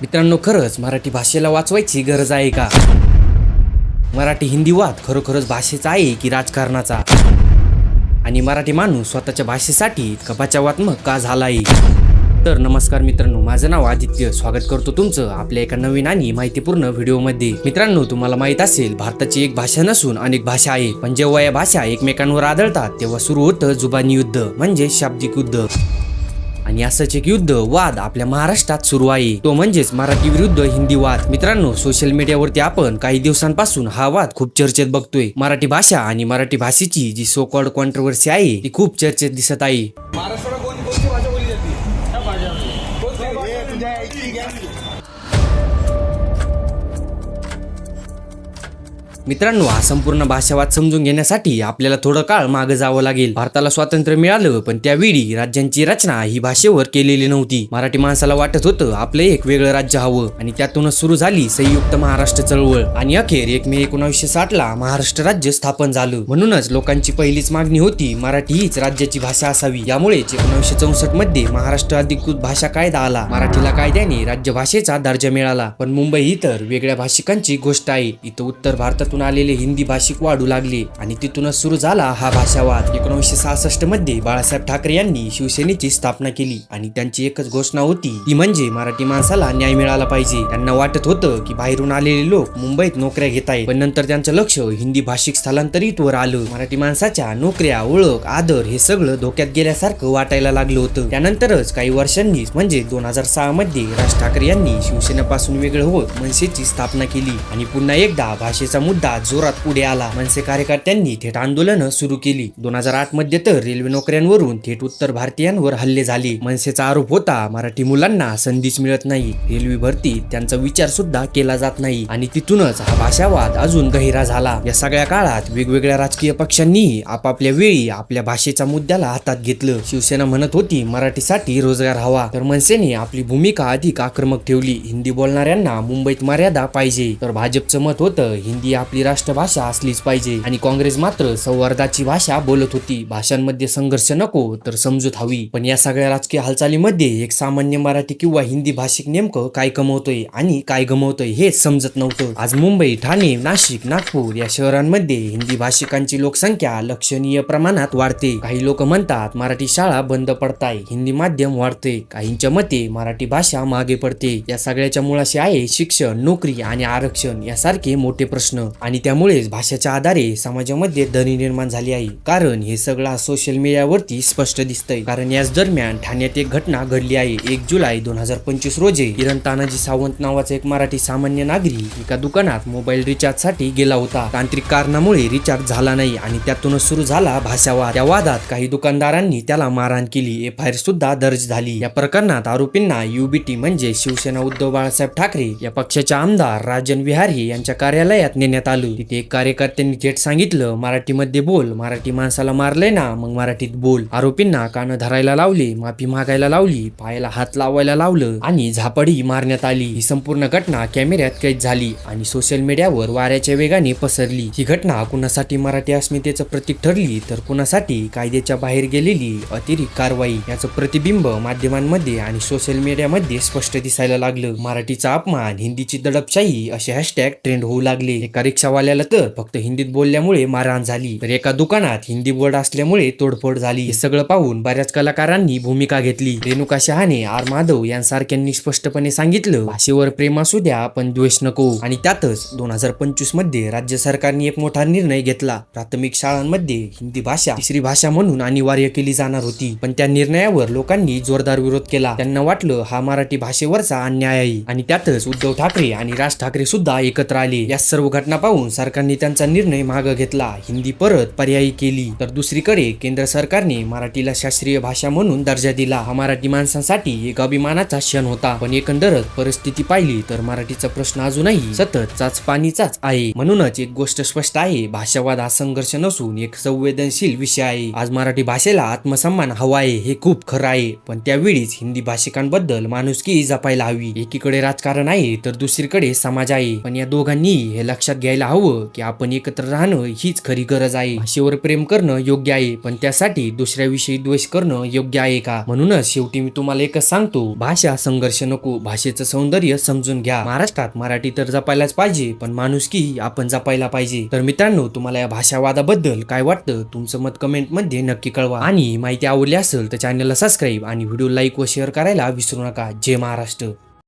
मित्रांनो खरंच मराठी भाषेला वाचवायची गरज आहे का? मराठी हिंदी वाद खरोखरच भाषेचा आहे की राजकारणाचा? आणि मराठी माणूस स्वतःच्या भाषेसाठी इतका बचावात्मक का झाला आहे तर नमस्कार मित्रांनो माझं नाव आदित्य. स्वागत करतो तुमचं आपल्या एका नवीन आणि माहितीपूर्ण व्हिडिओमध्ये. मित्रांनो तुम्हाला माहीत असेल भारताची एक भाषा नसून अनेक भाषा आहे पण जेव्हा या भाषा एकमेकांवर आदळतात तेव्हा सुरू होतं जुबानी युद्ध म्हणजे शाब्दिक युद्ध. आणि असंच एक युद्ध वाद आपल्या महाराष्ट्रात सुरू आहे. तो म्हणजेच मराठी विरुद्ध हिंदी वाद. मित्रांनो सोशल मीडियावरती आपण काही दिवसांपासून हा वाद खूप चर्चेत बघतोय. मराठी भाषा आणि मराठी भाषेची जी सोकॉड कॉन्ट्रोवर्सी आहे ती खूप चर्चेत दिसत आहे. मित्रांनो हा संपूर्ण भाषावाद समजून घेण्यासाठी आपल्याला थोडं काळ मागे जावं लागेल. भारताला स्वातंत्र्य मिळालं पण त्यावेळी राज्यांची रचना ही भाषेवर केलेली नव्हती. मराठी माणसाला वाटत होतं आपलं एक वेगळं राज्य हवं. आणि त्यातूनच सुरू झाली संयुक्त महाराष्ट्र चळवळ. आणि अखेर एक मे एकोणीसशे साठ ला महाराष्ट्र राज्य स्थापन झालं. म्हणूनच लोकांची पहिलीच मागणी होती मराठी हीच राज्याची भाषा असावी. यामुळेच एकोणीसशे चौसष्टमध्ये महाराष्ट्र अधिकृत भाषा कायदा आला. मराठीला कायद्याने राज्यभाषेचा दर्जा मिळाला. पण मुंबई ही तर वेगळ्या भाषिकांची गोष्ट आहे. इथं उत्तर भारतात भारतातून आलेले हिंदी भाषिक वाढू लागले. आणि तिथूनच सुरू झाला हा भाषावाद. एकोणीसशे सहासष्टमध्ये बाळासाहेब ठाकरे यांनी शिवसेनेची स्थापना केली. आणि त्यांची एकच घोषणा होती. ती म्हणजे मराठी माणसाला न्याय मिळाला पाहिजे. त्यांना वाटत होतं की बाहेरून आलेले लोक मुंबईत नोकऱ्या घेत आहेत. पण नंतर त्यांचं लक्ष हिंदी भाषिक स्थलांतरित वर आलं. मराठी माणसाच्या नोकऱ्या ओळख आदर हे सगळं धोक्यात गेल्यासारखं वाटायला लागलं होतं. त्यानंतरच काही वर्षांनीच म्हणजे दोन हजार सहा मध्ये राज ठाकरे यांनी शिवसेनेपासून वेगळं होत मनसेची स्थापना केली. आणि पुन्हा एकदा भाषेचा मुद्दा जोरात पुढे आला. मनसे कार्यकर्त्यांनी थेट आंदोलनं सुरू केली. दोन हजार आठमध्ये तर रेल्वे नोकऱ्यांवरून थेट उत्तर भारतीयांवर हल्ले झाले. मनसेचा आरोप होता मराठी मुलांना संधीच मिळत नाही. रेल्वे भरतीत त्यांचा विचार सुद्धा केला जात नाही. आणि तिथूनच हा भाषावाद अजून गहिरा झाला. या सगळ्या काळात वेगवेगळ्या राजकीय पक्षांनी आपापल्या वेळी आपल्या भाषेच्या मुद्द्याला हातात घेतलं. शिवसेना म्हणत होती मराठीसाठी रोजगार हवा. तर मनसेने आपली भूमिका अधिक आक्रमक ठेवली. हिंदी बोलणाऱ्यांना मुंबईत मर्यादा पाहिजे. तर भाजपचं मत होतं हिंदी आपली राष्ट्रभाषा असलीच पाहिजे. आणि काँग्रेस मात्र संवर्दाची भाषा बोलत होती. भाषांमध्ये संघर्ष नको तर समजूत हवी. पण या सगळ्या राजकीय हालचालीमध्ये एक सामान्य मराठी किंवा हिंदी भाषिक नेमकं काय कमवतोय आणि काय गमवतोय हेच समजत नव्हतं. आज मुंबई ठाणे नाशिक नागपूर या शहरांमध्ये हिंदी भाषिकांची लोकसंख्या लक्षणीय प्रमाणात वाढते. काही लोक म्हणतात मराठी शाळा बंद पडताय हिंदी माध्यम वाढते. काहींच्या मते मराठी भाषा मागे पडते. या सगळ्याच्या मुळाशी आहे शिक्षण नोकरी आणि आरक्षण यासारखे मोठे प्रश्न. आणि त्यामुळेच भाषेच्या आधारे समाजामध्ये दरी निर्माण झाली आहे. कारण हे सगळं सोशल मीडियावरती स्पष्ट दिसतंय. कारण याच दरम्यान ठाण्यात एक घटना घडली आहे. एक जुलै दोन हजार पंचवीस रोजी किरण तानाजी सावंत नावाचा एक मराठी सामान्य नागरिक एका दुकानात मोबाईल रिचार्जसाठी गेला होता. तांत्रिक कारणामुळे रिचार्ज झाला नाही आणि त्यातूनच सुरू झाला भाषावाद. त्या वादात काही दुकानदारांनी त्याला मारहाण केली. एफ आय आर सुद्धा दर्ज झाली. या प्रकरणात आरोपींना युबीटी म्हणजे शिवसेना उद्धव बाळासाहेब ठाकरे या पक्षाचे आमदार राजन विहारी यांच्या कार्यालयात नेण्यात आलं. तिथे एक कार्यकर्त्यांनी थेट सांगितलं मराठीमध्ये बोल. मराठी माणसाला मारलंय ना मग मराठीत बोल. आरोपींना कान धरायला लावले माफी मागायला लावली पायाला हात लावायला लावलं आणि झापडी मारण्यात आली. ही संपूर्ण घटना कॅमेऱ्यात कैद झाली आणि सोशल मीडियावर वाऱ्याच्या वेगाने पसरली. ही घटना कुणासाठी मराठी अस्मितेचं प्रतीक ठरली तर कुणासाठी कायद्याच्या बाहेर गेलेली अतिरिक्त कारवाई? याचं प्रतिबिंब माध्यमांमध्ये आणि सोशल मीडियामध्ये स्पष्ट दिसायला लागलं. मराठीचा अपमान हिंदीची दडपशाही असे हॅशटॅग ट्रेंड होऊ लागले. एका रिक्षावाल्याला तर फक्त हिंदीत बोलल्यामुळे मारहाण झाली. तर एका दुकानात हिंदी बोर्ड असल्यामुळे तोडफोड झाली. हे सगळं पाहून बऱ्याच कलाकारांनी भूमिका घेतली. रेणुका शहाणे आर माधव यांसारख्यांनी स्पष्टपणे सांगितलं भाषेवर प्रेम असू द्या पण द्वेष नको. आणि त्यातच दोन हजार पंचवीसमध्ये राज्य सरकारने एक मोठा निर्णय घेतला. प्राथमिक शाळांमध्ये हिंदी भाषा तिसरी भाषा म्हणून अनिवार्य केली जाणार होती. पण त्या निर्णयावर लोकांनी जोरदार विरोध केला. त्यांना वाटलं हा मराठी भाषेवरचा अन्याय आहे. आणि त्यातच उद्धव ठाकरे आणि राज ठाकरे सुद्धा एकत्र आले. या सर्व घटना पाहून सरकारने त्यांचा निर्णय मागे घेतला. हिंदी परत पर्यायी केली. तर दुसरीकडे केंद्र सरकारने मराठीला शास्त्रीय भाषा म्हणून दर्जा दिला. हा मराठी माणसांसाठी एक अभिमानाचा क्षण होता. पण एकंदरच परिस्थिती पाहिली तर मराठीचा प्रश्न अजूनही सतत चाच पाणीचाच आहे. म्हणूनच एक गोष्ट स्पष्ट आहे. भाषावाद हा संघर्ष नसून एक संवेदनशील विषय आहे. आज मराठी भाषेला आत्मसन्मान हवा आहे हे खूप खरं आहे. पण त्यावेळीच हिंदी भाषिकांबद्दल माणुसकी जपायला हवी. एकीकडे राजकारण आहे तर दुसरीकडे समाज आहे. पण या दोघांनी हे लक्षात घ्यायला शिकायला हवं की आपण एकत्र राहणं हीच खरी गरज आहे. भाषेवर प्रेम करणं योग्य आहे पण त्यासाठी दुसऱ्याविषयी द्वेष करणं योग्य आहे का? म्हणूनच शेवटी मी तुम्हाला एकच सांगतो भाषा संघर्ष नको भाषेचं सौंदर्य समजून घ्या. महाराष्ट्रात मराठी तर जपायलाच पाहिजे पण माणुसकी आपण जपायला पाहिजे. तर मित्रांनो तुम्हाला या भाषावादाबद्दल काय वाटतं? तुमचं मत कमेंटमध्ये नक्की कळवा. आणि माहिती आवडली असेल तर चॅनलला सबस्क्राईब आणि व्हिडिओ लाईक व शेअर करायला विसरू नका. जय महाराष्ट्र.